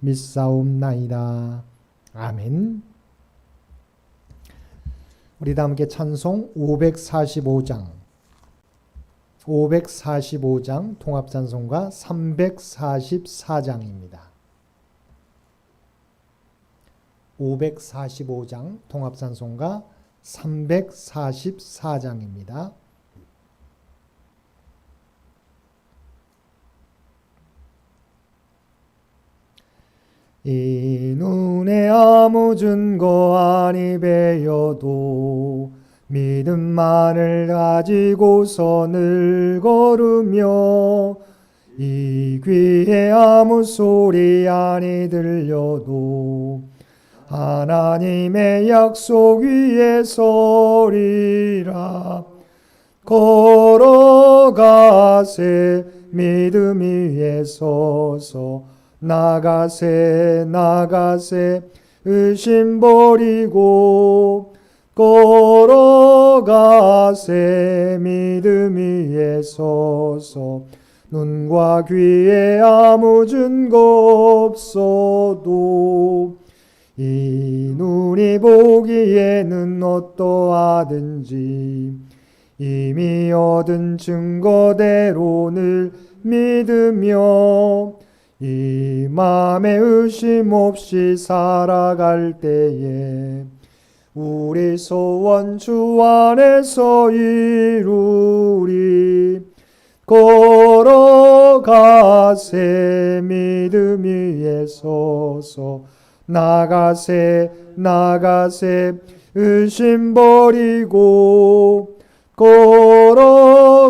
믿사옵나이다. 아멘. 우리 다 함께 찬송 545장 545장 통합 찬송가 344장입니다. 545장 통합 찬송가 344장입니다. 이 눈에 아무 증거 아니 배여도 믿음만을 가지고서 늘 걸으며 이 귀에 아무 소리 아니 들려도 하나님의 약속 위에 서리라. 걸어가세 믿음 위에 서서 나가세 나가세 의심 버리고 걸어가세. 믿음 위에 서서 눈과 귀에 아무 증거 없어도 이 눈이 보기에는 어떠하든지 이미 얻은 증거대로 늘 믿으며 이 마음에 의심 없이 살아갈 때에 우리 소원 주 안에서 이루리 걸어가세 믿음 위에 서서 나가세 나가세 의심 버리고 걸어가세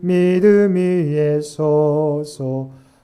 믿음 위에 서서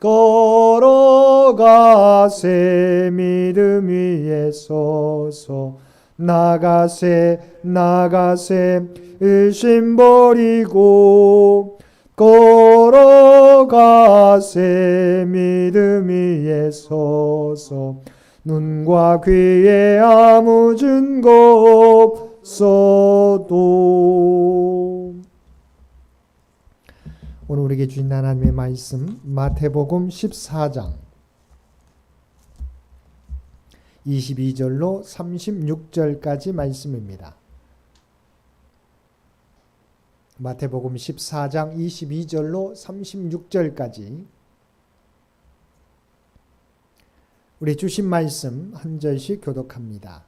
걸어가세 믿음 위에 서서 나가세 나가세 의심 버리고 걸어가세 믿음 위에 서서 눈과 귀에 아무 증거 없어도 오늘 우리에게 주신 하나님의 말씀 마태복음 14장 22절로 36절까지 말씀입니다. 마태복음 14장 22절로 36절까지 우리 주신 말씀 한 절씩 교독합니다.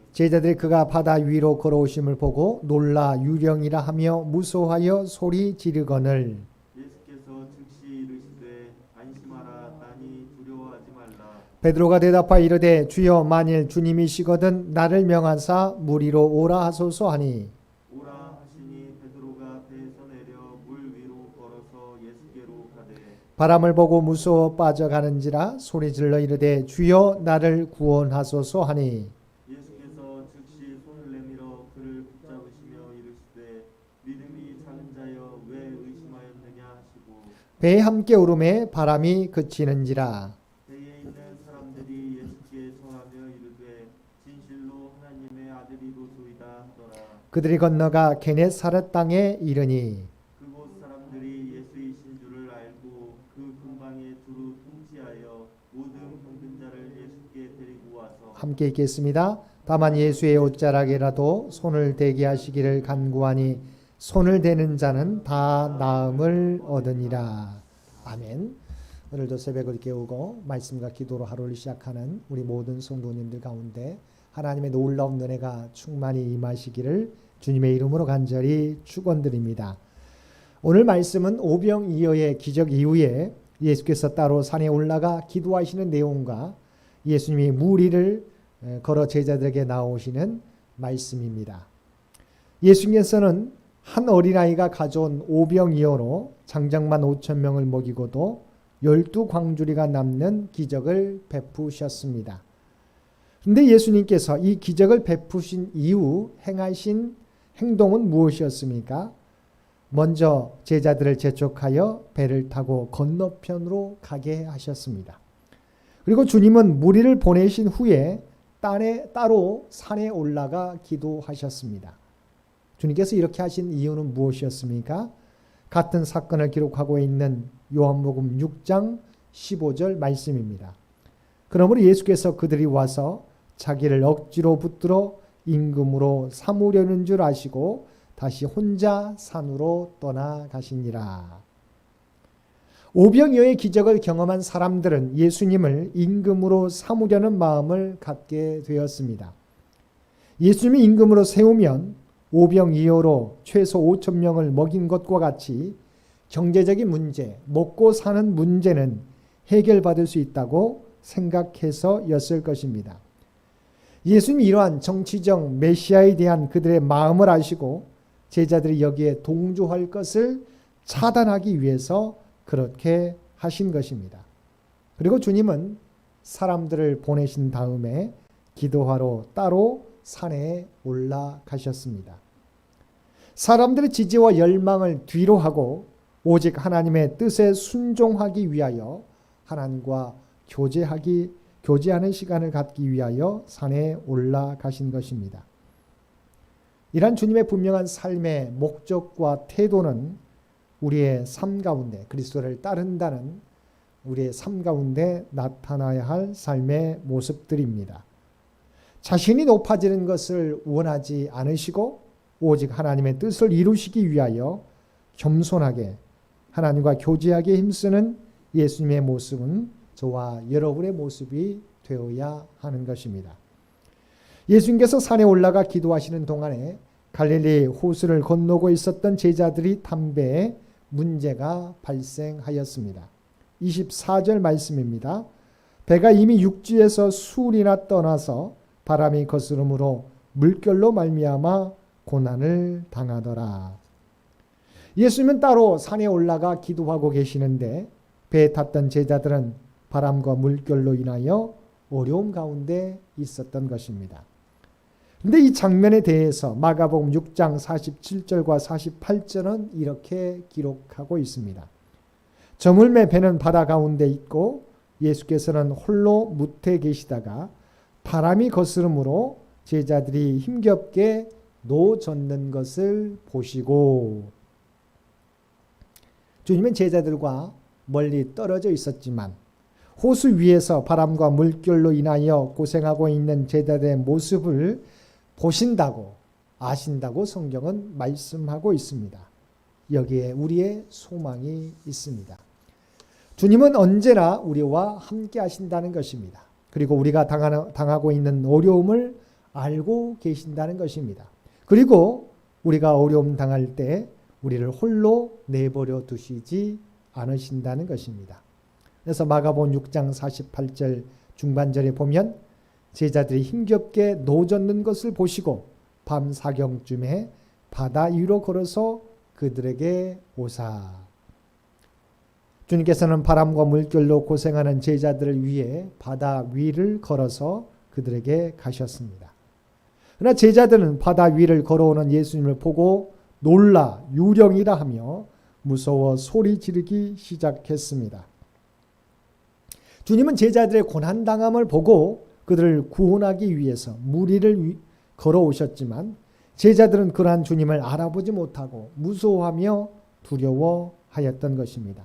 제자들이 그가 바다 위로 걸어오심을 보고 놀라 유령이라 하며 무서워하여 소리 지르거늘. 예수께서 즉시 이르시되 안심하라 나니 두려워하지 말라. 베드로가 대답하여 이르되 주여 만일 주님이시거든 나를 명하사 물 위로 오라 하소서 하니. 오라 하시니 베드로가 배에서 내려 물 위로 걸어서 예수께로 가되 바람을 보고 무서워 빠져가는지라 소리 질러 이르되 주여 나를 구원하소서 하니 예수께서 즉시 손을 내밀어 그를 붙잡으시며 이르시되 믿음이 작은 자여 왜 의심하였느냐 하시고 배에 함께 오름에 바람이 그치는지라. 배에 있는 사람들이 예수께 청하며 이르되 진실로 하나님의 아들이로소이다 하더라. 그들이 건너가 게네사렛 땅에 이르니. 그곳 사람들이 예수이신 줄을 알고 그 근방에 두루 통치하여 모든 병든 자를 예수께 데리고 와서 함께 있겠습니다. 다만 예수의 옷자락에라도 손을 대게 하시기를 간구하니 손을 대는 자는 다 나음을 얻으니라. 아멘. 오늘도 새벽을 깨우고 말씀과 기도로 하루를 시작하는 우리 모든 성도님들 가운데 하나님의 놀라운 은혜가 충만히 임하시기를 주님의 이름으로 간절히 축원드립니다. 오늘 말씀은 오병이어의 기적 이후에 예수께서 따로 산에 올라가 기도하시는 내용과 예수님이 무리를 에, 걸어 제자들에게 나오시는 말씀입니다. 예수님께서는 한 어린아이가 가져온 오병이어로 장장만 5천 명을 먹이고도 열두 광주리가 남는 기적을 베푸셨습니다. 그런데 예수님께서 이 기적을 베푸신 이후 행하신 행동은 무엇이었습니까? 먼저 제자들을 재촉하여 배를 타고 건너편으로 가게 하셨습니다. 그리고 주님은 무리를 보내신 후에 따로 산에 올라가 기도하셨습니다. 주님께서 이렇게 하신 이유는 무엇이었습니까? 같은 사건을 기록하고 있는 요한복음 6장 15절 말씀입니다. 그러므로 예수께서 그들이 와서 자기를 억지로 붙들어 임금으로 삼으려는 줄 아시고 다시 혼자 산으로 떠나가시니라. 오병이어의 기적을 경험한 사람들은 예수님을 임금으로 삼으려는 마음을 갖게 되었습니다. 예수님이 임금으로 세우면 오병이어로 최소 5천 명을 먹인 것과 같이 경제적인 문제, 먹고 사는 문제는 해결받을 수 있다고 생각해서였을 것입니다. 예수님이 이러한 정치적 메시아에 대한 그들의 마음을 아시고 제자들이 여기에 동조할 것을 차단하기 위해서 그렇게 하신 것입니다. 그리고 주님은 사람들을 보내신 다음에 기도하러 따로 산에 올라가셨습니다. 사람들의 지지와 열망을 뒤로 하고 오직 하나님의 뜻에 순종하기 위하여 하나님과 교제하기 교제하는 시간을 갖기 위하여 산에 올라가신 것입니다. 이란 주님의 분명한 삶의 목적과 태도는 우리의 삶 가운데 그리스도를 따른다는 우리의 삶 가운데 나타나야 할 삶의 모습들입니다. 자신이 높아지는 것을 원하지 않으시고 오직 하나님의 뜻을 이루시기 위하여 겸손하게 하나님과 교제하게 힘쓰는 예수님의 모습은 저와 여러분의 모습이 되어야 하는 것입니다. 예수님께서 산에 올라가 기도하시는 동안에 갈릴리 호수를 건너고 있었던 제자들이 담배에 문제가 발생하였습니다. 24절 말씀입니다. 배가 이미 육지에서 수리나 떠나서 바람이 거스름으로 물결로 말미암아 고난을 당하더라. 예수님은 따로 산에 올라가 기도하고 계시는데 배에 탔던 제자들은 바람과 물결로 인하여 어려움 가운데 있었던 것입니다. 근데 이 장면에 대해서 마가복음 6장 47절과 48절은 이렇게 기록하고 있습니다. 저물매 배는 바다 가운데 있고 예수께서는 홀로 무태 계시다가 바람이 거스름으로 제자들이 힘겹게 노젓는 것을 보시고 주님은 제자들과 멀리 떨어져 있었지만 호수 위에서 바람과 물결로 인하여 고생하고 있는 제자들의 모습을 보신다고 아신다고 성경은 말씀하고 있습니다. 여기에 우리의 소망이 있습니다. 주님은 언제나 우리와 함께 하신다는 것입니다. 그리고 우리가 당하고 있는 어려움을 알고 계신다는 것입니다. 그리고 우리가 어려움 당할 때 우리를 홀로 내버려 두시지 않으신다는 것입니다. 그래서 마가본 6장 48절 중반절에 보면 제자들이 힘겹게 노젓는 것을 보시고 밤 사경쯤에 바다 위로 걸어서 그들에게 오사. 주님께서는 바람과 물결로 고생하는 제자들을 위해 바다 위를 걸어서 그들에게 가셨습니다. 그러나 제자들은 바다 위를 걸어오는 예수님을 보고 놀라 유령이라 하며 무서워 소리 지르기 시작했습니다. 주님은 제자들의 고난당함을 보고 그들을 구원하기 위해서 무리를 위- 걸어오셨지만 제자들은 그러한 주님을 알아보지 못하고 무서워하며 두려워하였던 것입니다.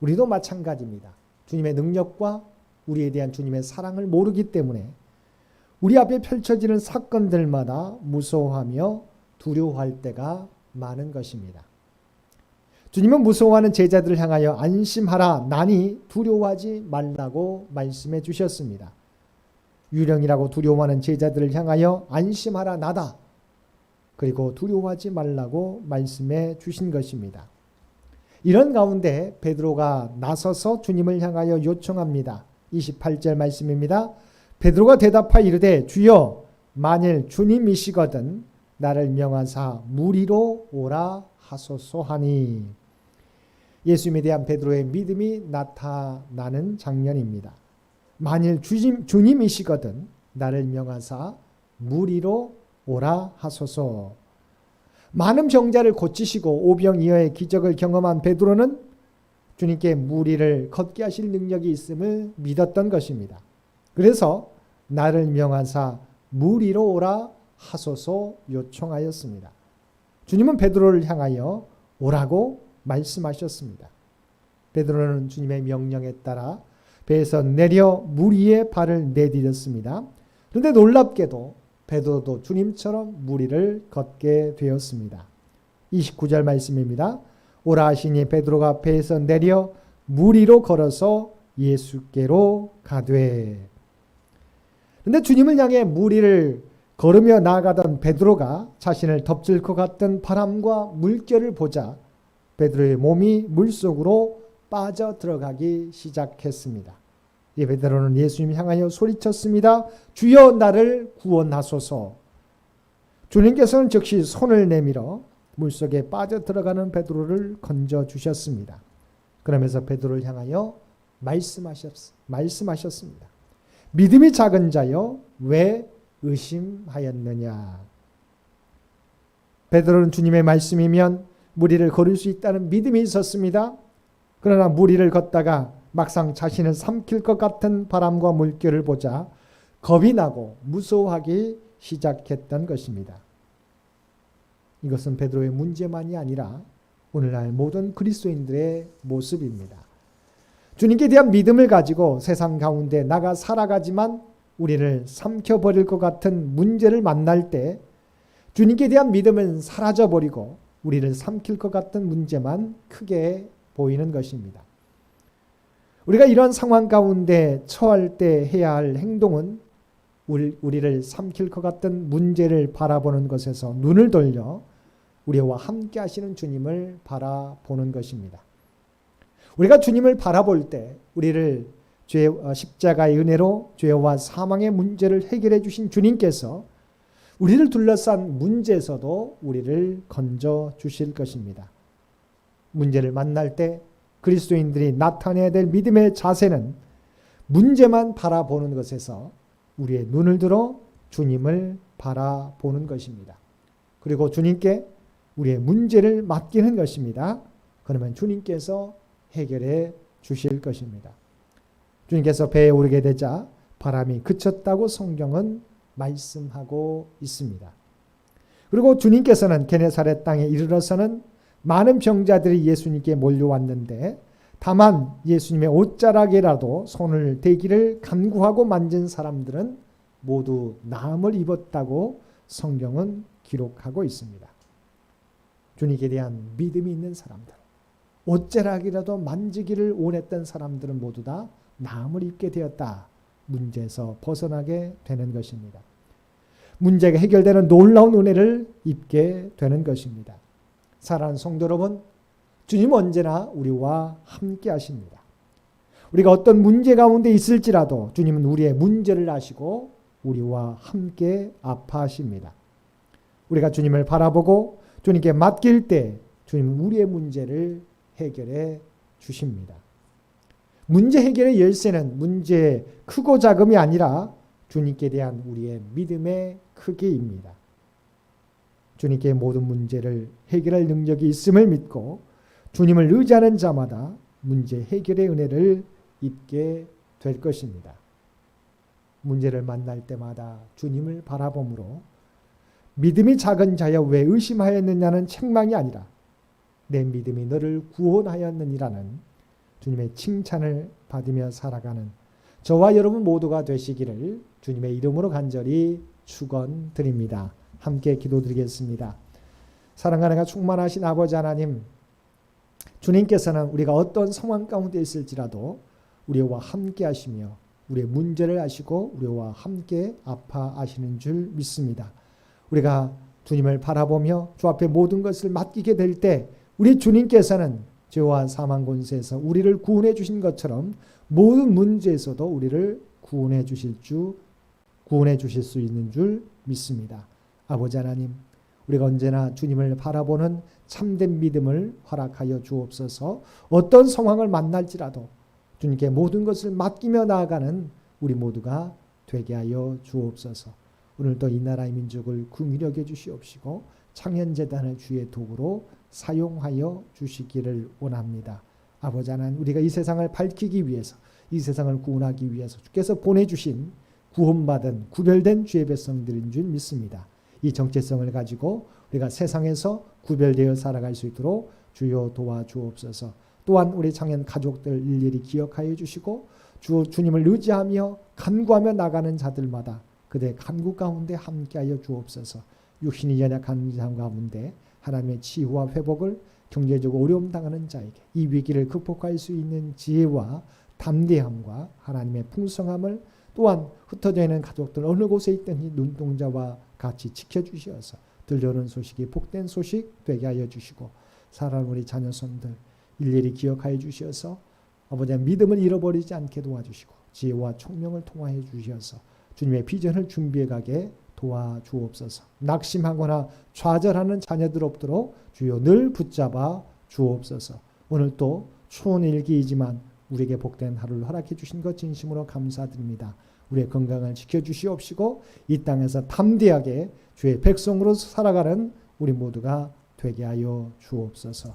우리도 마찬가지입니다. 주님의 능력과 우리에 대한 주님의 사랑을 모르기 때문에 우리 앞에 펼쳐지는 사건들마다 무서워하며 두려워할 때가 많은 것입니다. 주님은 무서워하는 제자들을 향하여 안심하라 나니 두려워하지 말라고 말씀해 주셨습니다. 유령이라고 두려워하는 제자들을 향하여 안심하라 나다. 그리고 두려워하지 말라고 말씀해 주신 것입니다. 이런 가운데 베드로가 나서서 주님을 향하여 요청합니다. 28절 말씀입니다. 베드로가 대답하여 이르되 주여 만일 주님이시거든 나를 명하사 무리로 오라 하소서 하니 예수님에 대한 베드로의 믿음이 나타나는 장면입니다. 만일 주님, 주님이시거든 나를 명하사 무리로 오라 하소서. 많은 병자를 고치시고 오병이어의 기적을 경험한 베드로는 주님께 무리를 걷게 하실 능력이 있음을 믿었던 것입니다. 그래서 나를 명하사 무리로 오라 하소서 요청하였습니다. 주님은 베드로를 향하여 오라고 말씀하셨습니다. 베드로는 주님의 명령에 따라 배에서 내려 물 위에 발을 내디뎠습니다. 그런데 놀랍게도 베드로도 주님처럼 무리를 걷게 되었습니다. 29절 말씀입니다. 오라 하시니 베드로가 배에서 내려 물 위로 걸어서 예수께로 가되 그런데 주님을 향해 물 위를 걸으며 나아가던 베드로가 자신을 덮칠 것 같던 바람과 물결을 보자 베드로의 몸이 물속으로 빠져 들어가기 시작했습니다. 이 베드로는 예수님 향하여 소리쳤습니다. 주여 나를 구원하소서. 주님께서는 즉시 손을 내밀어 물속에 빠져 들어가는 베드로를 건져 주셨습니다. 그러면서 베드로를 향하여 말씀하셨, 말씀하셨습니다. 믿음이 작은 자여 왜 의심하였느냐? 베드로는 주님의 말씀이면 무리를 걸을 수 있다는 믿음이 있었습니다. 그러나 무리를 걷다가 막상 자신을 삼킬 것 같은 바람과 물결을 보자 겁이 나고 무서워하기 시작했던 것입니다. 이것은 베드로의 문제만이 아니라 오늘날 모든 그리스도인들의 모습입니다. 주님께 대한 믿음을 가지고 세상 가운데 나가 살아가지만 우리를 삼켜버릴 것 같은 문제를 만날 때 주님께 대한 믿음은 사라져버리고 우리를 삼킬 것 같은 문제만 크게 보이는 것입니다. 우리가 이런 상황 가운데 처할 때 해야 할 행동은 우리를 삼킬 것 같은 문제를 바라보는 것에서 눈을 돌려 우리와 함께 하시는 주님을 바라보는 것입니다. 우리가 주님을 바라볼 때 우리를 죄 십자가의 은혜로 죄와 사망의 문제를 해결해 주신 주님께서 우리를 둘러싼 문제에서도 우리를 건져 주실 것입니다. 문제를 만날 때 그리스도인들이 나타내야 될 믿음의 자세는 문제만 바라보는 것에서 우리의 눈을 들어 주님을 바라보는 것입니다. 그리고 주님께 우리의 문제를 맡기는 것입니다. 그러면 주님께서 해결해 주실 것입니다. 주님께서 배에 오르게 되자 바람이 그쳤다고 성경은 말씀하고 있습니다. 그리고 주님께서는 게네사렛 땅에 이르러서는 많은 병자들이 예수님께 몰려왔는데 다만 예수님의 옷자락에라도 손을 대기를 간구하고 만진 사람들은 모두 나음을 입었다고 성경은 기록하고 있습니다. 주님께 대한 믿음이 있는 사람들, 옷자락이라도 만지기를 원했던 사람들은 모두 다 나음을 입게 되었다. 문제에서 벗어나게 되는 것입니다. 문제가 해결되는 놀라운 은혜를 입게 되는 것입니다. 사랑하는 성도 여러분, 주님 언제나 우리와 함께 하십니다. 우리가 어떤 문제 가운데 있을지라도 주님은 우리의 문제를 아시고 우리와 함께 아파하십니다. 우리가 주님을 바라보고 주님께 맡길 때 주님은 우리의 문제를 해결해 주십니다. 문제 해결의 열쇠는 문제 크고 작음이 아니라 주님께 대한 우리의 믿음의 크기입니다. 주님께 모든 문제를 해결할 능력이 있음을 믿고 주님을 의지하는 자마다 문제 해결의 은혜를 입게 될 것입니다. 문제를 만날 때마다 주님을 바라봄으로 믿음이 작은 자여 왜 의심하였느냐는 책망이 아니라 내 믿음이 너를 구원하였느니라는 주님의 칭찬을 받으며 살아가는 저와 여러분 모두가 되시기를 주님의 이름으로 간절히 축원드립니다. 함께 기도드리겠습니다. 사랑과 내가 충만하신 아버지 하나님 주님께서는 우리가 어떤 상황 가운데 있을지라도 우리와 함께 하시며 우리의 문제를 아시고 우리와 함께 아파하시는 줄 믿습니다. 우리가 주님을 바라보며 주 앞에 모든 것을 맡기게 될때 우리 주님께서는 죄와 사망 권세에서 우리를 구원해 주신 것처럼 모든 문제에서도 우리를 구원해 주실 주 구원해 주실 수 있는 줄 믿습니다. 아버지 하나님, 우리가 언제나 주님을 바라보는 참된 믿음을 허락하여 주옵소서. 어떤 상황을 만날지라도 주님께 모든 것을 맡기며 나아가는 우리 모두가 되게 하여 주옵소서. 오늘도 이 나라의 민족을 궁휼히 여겨 주시옵시고 창현 재단을 주의 도구로 사용하여 주시기를 원합니다. 아버지 하나님 우리가 이 세상을 밝히기 위해서 이 세상을 구원하기 위해서 주께서 보내주신 구원받은 구별된 주의 백성들인 줄 믿습니다. 이 정체성을 가지고 우리가 세상에서 구별되어 살아갈 수 있도록 주여 도와주옵소서. 또한 우리 창현 가족들 일일이 기억하여 주시고 주 주님을 의지하며 간구하며 나가는 자들마다 그대 간구 가운데 함께하여 주옵소서. 육신이 연약한 자 가운데 하나님의 치유와 회복을 경제적으로 어려움 당하는 자에게 이 위기를 극복할 수 있는 지혜와 담대함과 하나님의 풍성함을 또한 흩어져 있는 가족들 어느 곳에 있든지 눈동자와 같이 지켜주시어서 들려오는 소식이 복된 소식 되게 하여 주시고 사랑하는 우리 자녀손들 일일이 기억하여 주시어서 아버지의 믿음을 잃어버리지 않게 도와주시고 지혜와 총명을 통하여 주시어서 주님의 비전을 준비해 가게 도와주옵소서. 낙심하거나 좌절하는 자녀들 없도록 주여 늘 붙잡아 주옵소서. 오늘 또 추운 일기이지만 우리에게 복된 하루를 허락해 주신 것 진심으로 감사드립니다. 우리의 건강을 지켜 주시옵시고 이 땅에서 담대하게 주의 백성으로 살아가는 우리 모두가 되게 하여 주옵소서.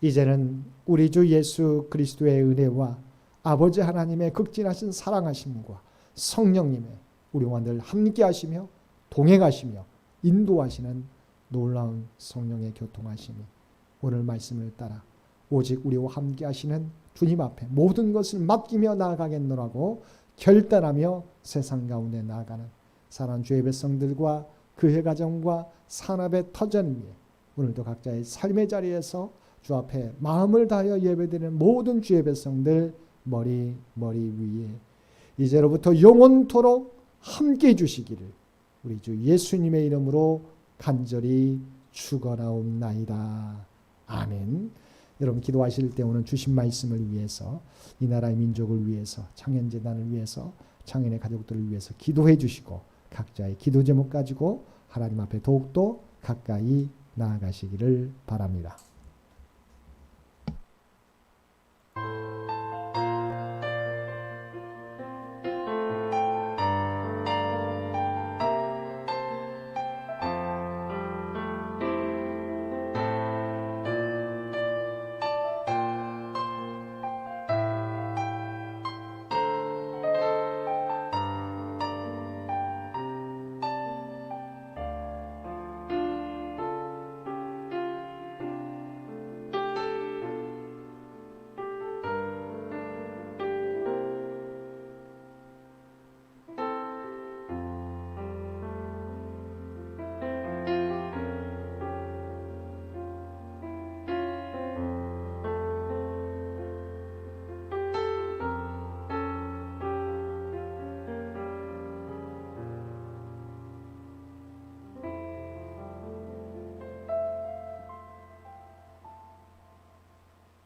이제는 우리 주 예수 그리스도의 은혜와 아버지 하나님의 극진하신 사랑하심과 성령님의 우리와 늘 함께 하시며 동행하시며 인도하시는 놀라운 성령의 교통하심이 오늘 말씀을 따라 오직 우리와 함께 하시는 주님 앞에 모든 것을 맡기며 나아가겠노라고 결단하며 세상 가운데 나아가는 사랑 주의 백성들과 그의 가정과 산업의 터전 위에 오늘도 각자의 삶의 자리에서 주 앞에 마음을 다하여 예배드리는 모든 주의 백성들 머리 머리 위에 이제로부터 영원토록 함께 해 주시기를 우리 주 예수님의 이름으로 간절히 축원하옵나이다. 아멘. 여러분 기도하실 때 오늘 주신 말씀을 위해서 이 나라의 민족을 위해서 창현 재단을 위해서 창현의 가족들을 위해서 기도해 주시고 각자의 기도 제목 가지고 하나님 앞에 더욱더 가까이 나아가시기를 바랍니다.